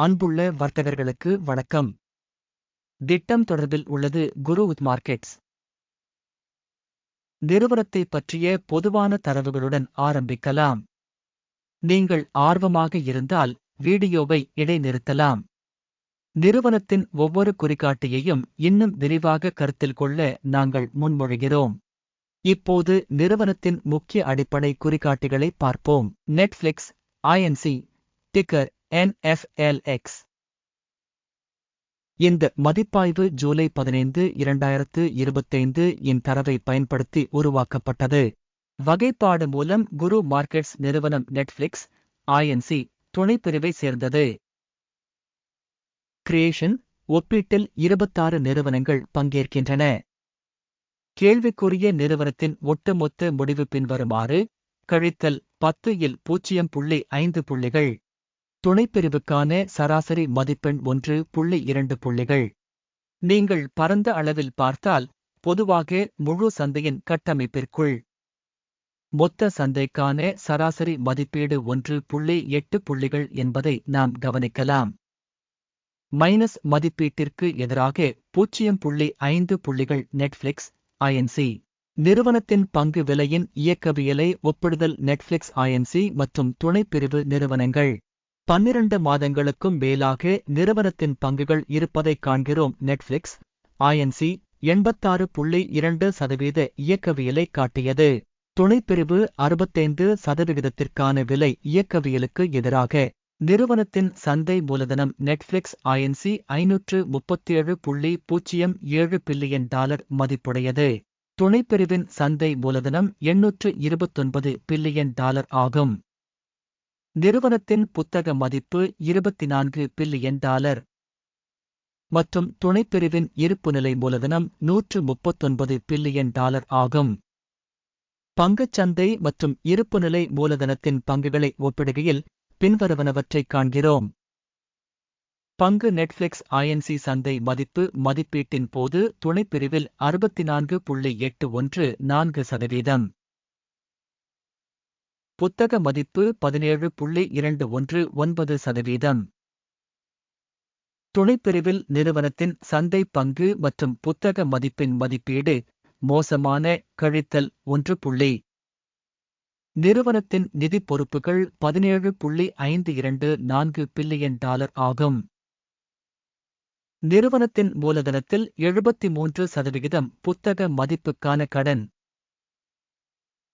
அன்புள்ள வர்த்தகர்களுக்கு வணக்கம். திட்டம் தொடர்பில் உள்ளது குரு வித் மார்க்கெட்ஸ். நிறுவனத்தை பற்றிய பொதுவான தரவுகளுடன் ஆரம்பிக்கலாம். நீங்கள் ஆர்வமாக இருந்தால் வீடியோவை இடைநிறுத்தலாம். நிறுவனத்தின் ஒவ்வொரு குறிகாட்டியையும் இன்னும் விரிவாக கருத்தில் கொள்ள நாங்கள் முன்மொழிகிறோம். இப்போது நிறுவனத்தின் முக்கிய அடிப்படை குறிகாட்டிகளை பார்ப்போம். நெட்ஃபிளிக்ஸ் ஐஎன்சி டிக்கர் என்எஃப்எல்எக்ஸ் இந்த மதிப்பாய்வு ஜூலை பதினைந்து இரண்டாயிரத்து இருபத்தைந்து இன் தரவை பயன்படுத்தி உருவாக்கப்பட்டது. வகைப்பாடு மூலம் குரு மார்க்கெட்ஸ் நிறுவனம் நெட்ஃபிளிக்ஸ் ஐஎன்சி துணைப்பிரிவை சேர்ந்தது. கிரியேஷன் ஒப்பீட்டில் இருபத்தாறு நிறுவனங்கள் பங்கேற்கின்றன. கேள்விக்குரிய நிறுவனத்தின் ஒட்டுமொத்த முடிவு பின்வருமாறு கழித்தல் பத்து இல் பூஜ்ஜியம் புள்ளி ஐந்து புள்ளிகள். துணைப்பிரிவுக்கான சராசரி மதிப்பெண் ஒன்று புள்ளி இரண்டு புள்ளிகள். நீங்கள் பரந்த அளவில் பார்த்தால் பொதுவாக முழு சந்தையின் கட்டமைப்பிற்குள். மொத்த சந்தைக்கான சராசரி மதிப்பீடு ஒன்று புள்ளி எட்டு புள்ளிகள் என்பதை நாம் கவனிக்கலாம். மைனஸ் மதிப்பீட்டிற்கு எதிராக பூஜ்ஜியம் புள்ளி ஐந்து புள்ளிகள் நெட்ஃபிளிக்ஸ் ஐஎன்சி நிறுவனத்தின் பங்கு விலையின் இயக்கவியலை ஒப்பிடுதல் நெட்ஃபிளிக்ஸ் ஐஎன்சி மற்றும் துணைப்பிரிவு நிறுவனங்கள். பன்னிரண்டு மாதங்களுக்கும் மேலாக நிறுவனத்தின் பங்குகள் இருப்பதைக் காண்கிறோம். நெட்ஃபிளிக்ஸ் ஐஎன்சி எண்பத்தாறு புள்ளி இரண்டு சதவீத இயக்கவியலை காட்டியது. துணைப்பிரிவு அறுபத்தைந்து சதவிகிதத்திற்கான விலை இயக்கவியலுக்கு எதிராக நிறுவனத்தின் சந்தை மூலதனம் நெட்ஃபிளிக்ஸ் ஐஎன்சி ஐநூற்று முப்பத்தேழு புள்ளி பூஜ்ஜியம் ஏழு பில்லியன் டாலர் மதிப்புடையது. துணைப்பிரிவின் சந்தை மூலதனம் எண்ணூற்று இருபத்தொன்பது பில்லியன் டாலர் ஆகும். நிறுவனத்தின் புத்தக மதிப்பு இருபத்தி நான்கு பில்லியன் டாலர். மற்றும் துணைப்பிரிவின் இருப்புநிலை மூலதனம் நூற்று முப்பத்தொன்பது பில்லியன் டாலர் ஆகும். பங்குச்சந்தை மற்றும் இருப்புநிலை மூலதனத்தின் பங்குகளை ஒப்பிடுகையில் பின்வருவனவற்றைக் காண்கிறோம். பங்கு நெட்ஃபிளிக்ஸ் ஐஎன்சி சந்தை மதிப்பு மதிப்பீட்டின் போது துணைப்பிரிவில் அறுபத்தி நான்கு புள்ளி எட்டு ஒன்று நான்கு சதவீதம். புத்தக மதிப்பு பதினேழு புள்ளி இரண்டு ஒன்று ஒன்பது சதவீதம். துணைப்பிரிவில் நிறுவனத்தின் சந்தை பங்கு மற்றும் புத்தக மதிப்பின் மதிப்பீடு மோசமான கழித்தல் ஒன்று புள்ளி. நிறுவனத்தின் நிதி பொறுப்புகள் பதினேழு புள்ளி ஐந்து இரண்டு நான்கு பில்லியன் டாலர் ஆகும். நிறுவனத்தின் மூலதனத்தில் எழுபத்தி மூன்று சதவிகிதம் புத்தக மதிப்புக்கான கடன்.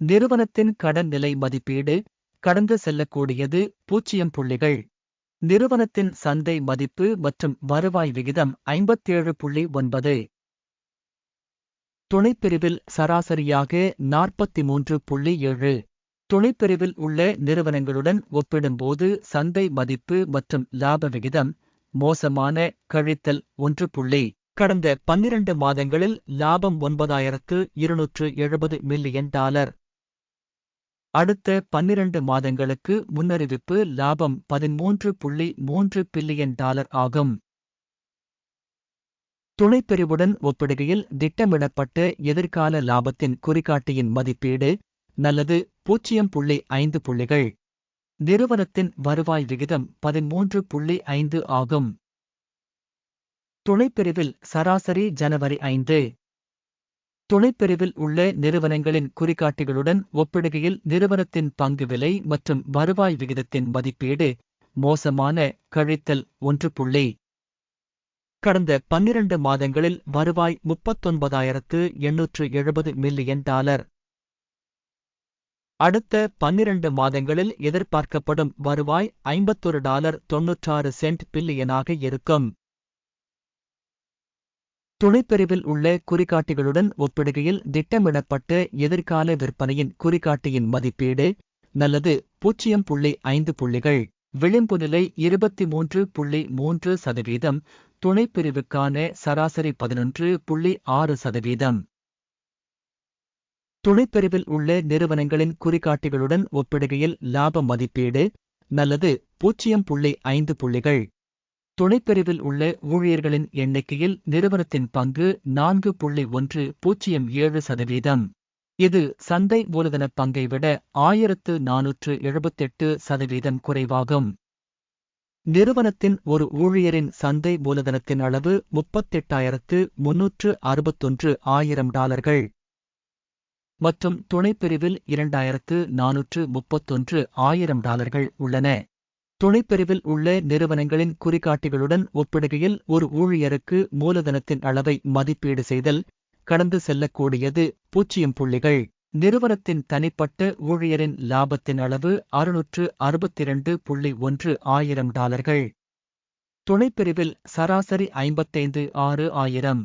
நிறுவனத்தின் கடன் நிலை மதிப்பீடு கடந்து செல்லக்கூடியது பூஜ்ஜியம் புள்ளிகள். நிறுவனத்தின் சந்தை மதிப்பு மற்றும் வருவாய் விகிதம் ஐம்பத்தேழு புள்ளி ஒன்பது. துணைப்பிரிவில் சராசரியாக நாற்பத்தி மூன்று புள்ளி ஏழு. துணைப்பிரிவில் உள்ள நிறுவனங்களுடன் ஒப்பிடும்போது சந்தை மதிப்பு மற்றும் லாப விகிதம் மோசமான கழித்தல் ஒன்று புள்ளி. கடந்த பன்னிரண்டு மாதங்களில் லாபம் ஒன்பதாயிரத்து இருநூற்று எழுபது மில்லியன் டாலர். அடுத்த பன்னிரண்டு மாதங்களுக்கு முன்னறிவிப்பு லாபம் பதிமூன்று புள்ளி மூன்று பில்லியன் டாலர் ஆகும். துணைப்பிரிவுடன் ஒப்பிடுகையில் திட்டமிடப்பட்ட எதிர்கால லாபத்தின் குறிகாட்டியின் மதிப்பீடு நல்லது பூஜ்ஜியம் புள்ளி ஐந்து புள்ளிகள். நிறுவனத்தின் வருவாய் விகிதம் பதிமூன்று புள்ளி ஐந்து ஆகும். துணைப்பிரிவில் சராசரி ஜனவரி ஐந்து துணைப்பிரிவில் உள்ள நிறுவனங்களின் குறிகாட்டிகளுடன் ஒப்பிடுகையில் நிறுவனத்தின் பங்கு விலை மற்றும் வருவாய் விகிதத்தின் மதிப்பீடு மோசமான கழித்தல் ஒன்று புள்ளி. கடந்த பன்னிரண்டு மாதங்களில் வருவாய் முப்பத்தொன்பதாயிரத்து எண்ணூற்று எழுபது மில்லியன் டாலர். அடுத்த பன்னிரண்டு மாதங்களில் எதிர்பார்க்கப்படும் வருவாய் ஐம்பத்தொரு டாலர் தொன்னூற்றாறு சென்ட் பில்லியனாக இருக்கும். துணைப்பிரிவில் உள்ள குறிகாட்டிகளுடன் ஒப்பிடுகையில் திட்டமிடப்பட்ட எதிர்கால விற்பனையின் குறிகாட்டியின் மதிப்பீடு நல்லது பூஜ்ஜியம் புள்ளி ஐந்து புள்ளிகள். விளிம்பு நிலை இருபத்தி மூன்று புள்ளி மூன்று சதவீதம். துணைப்பிரிவுக்கான சராசரி பதினொன்று புள்ளி ஆறு சதவீதம். துணைப்பிரிவில் உள்ள நிறுவனங்களின் குறிகாட்டிகளுடன் ஒப்பிடுகையில் லாப மதிப்பீடு நல்லது பூஜ்ஜியம் புள்ளி ஐந்து புள்ளிகள். துணைப்பிரிவில் உள்ள ஊழியர்களின் எண்ணிக்கையில் நிறுவனத்தின் பங்கு நான்கு புள்ளி ஒன்று பூஜ்ஜியம் ஏழு சதவீதம். இது சந்தை மூலதன பங்கை விட ஆயிரத்து நானூற்று எழுபத்தெட்டு சதவீதம் குறைவாகும். நிறுவனத்தின் ஒரு ஊழியரின் சந்தை மூலதனத்தின் அளவு முப்பத்தெட்டாயிரத்து முன்னூற்று அறுபத்தொன்று ஆயிரம் டாலர்கள். மற்றும் துணைப்பிரிவில் இரண்டாயிரத்து நானூற்று முப்பத்தொன்று ஆயிரம் டாலர்கள் உள்ளன. துணைப்பிரிவில் உள்ள நிறுவனங்களின் குறிகாட்டிகளுடன் ஒப்பிடுகையில் ஒரு ஊழியருக்கு மூலதனத்தின் அளவை மதிப்பீடு செய்தல் கடந்து செல்லக்கூடியது பூஜ்ஜியம் புள்ளிகள். நிறுவனத்தின் தனிப்பட்ட ஊழியரின் லாபத்தின் அளவு அறுநூற்று அறுபத்திரண்டு புள்ளி ஒன்று ஆயிரம் டாலர்கள். துணைப்பிரிவில் சராசரி ஐம்பத்தைந்து ஆறு ஆயிரம்.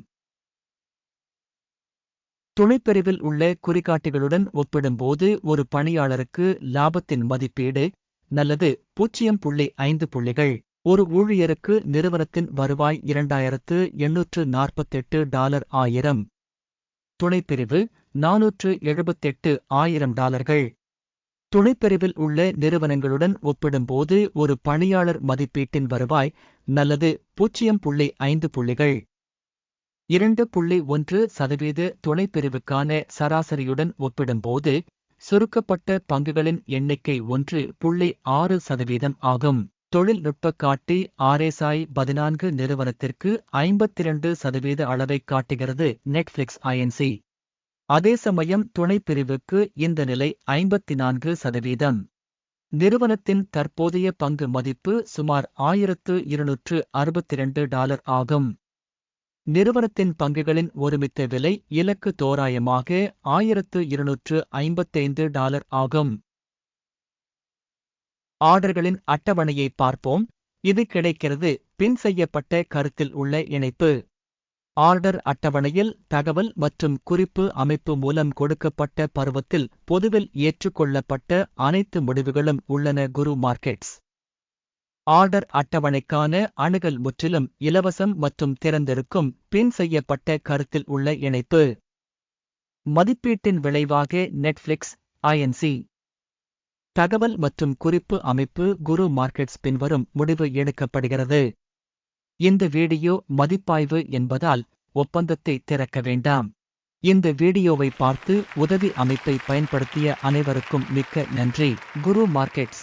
துணைப்பிரிவில் உள்ள குறிகாட்டிகளுடன் ஒப்பிடும்போது ஒரு பணியாளருக்கு லாபத்தின் மதிப்பீடு நல்லது. பூஜ்ஜியம் புள்ளி ஐந்து புள்ளிகள். ஒரு ஊழியருக்கு நிறுவனத்தின் வருவாய் இரண்டாயிரத்து எண்ணூற்று நாற்பத்தெட்டு டாலர் ஆயிரம். துணைப்பிரிவு நானூற்று எழுபத்தெட்டு ஆயிரம் டாலர்கள். துணைப்பிரிவில் உள்ள நிறுவனங்களுடன் ஒப்பிடும்போது ஒரு பணியாளர் மதிப்பீட்டின் வருவாய் நல்லது. பூஜ்ஜியம் புள்ளி ஐந்து புள்ளிகள். இரண்டு புள்ளி ஒன்று சதவீத துணைப்பிரிவுக்கான சராசரியுடன் ஒப்பிடும்போது சுருக்கப்பட்ட பங்குகளின் எண்ணிக்கை ஒன்று புள்ளி ஆறு சதவீதம் ஆகும். தொழில்நுட்ப காட்டி ஆர்எஸ்ஐ பதினான்கு நிறுவனத்திற்கு ஐம்பத்திரண்டு சதவீத அளவைக் காட்டுகிறது நெட்ஃபிளிக்ஸ் ஐஎன்சி. அதே சமயம் துணைப்பிரிவுக்கு இந்த நிலை ஐம்பத்தி நான்கு சதவீதம். நிறுவனத்தின் தற்போதைய பங்கு மதிப்பு சுமார் ஆயிரத்து இருநூற்று அறுபத்திரண்டு டாலர் ஆகும். நிறுவனத்தின் பங்குகளின் ஒருமித்த விலை இலக்கு தோராயமாக ஆயிரத்து இருநூற்று ஐம்பத்தைந்து டாலர் ஆகும். ஆர்டர்களின் அட்டவணையை பார்ப்போம். இது கிடைக்கிறது. பின் செய்யப்பட்ட கருத்தில் உள்ள இணைப்பு. ஆர்டர் அட்டவணையில் தகவல் மற்றும் குறிப்பு அமைப்பு மூலம் கொடுக்கப்பட்ட பருவத்தில் பொதுவில் ஏற்றுக்கொள்ளப்பட்ட அனைத்து முடிவுகளும் உள்ளன. குரு மார்க்கெட்ஸ். ஆர்டர் அட்டவணைக்கான அணுகல் முற்றிலும் இலவசம் மற்றும் திறந்திருக்கும் பின் செய்யப்பட்ட கருத்தில் உள்ள இணைப்பு. மதிப்பீட்டின் விளைவாக நெட்ஃபிளிக்ஸ் ஐஎன்சி தகவல் மற்றும் குறிப்பு அமைப்பு குரு மார்க்கெட்ஸ் பின்வரும் முடிவு எடுக்கப்படுகிறது. இந்த வீடியோ மதிப்பாய்வு என்பதால் ஒப்பந்தத்தை திறக்க வேண்டாம். இந்த வீடியோவை பார்த்து உதவி அமைப்பை பயன்படுத்திய அனைவருக்கும் மிக்க நன்றி. குரு மார்க்கெட்ஸ்.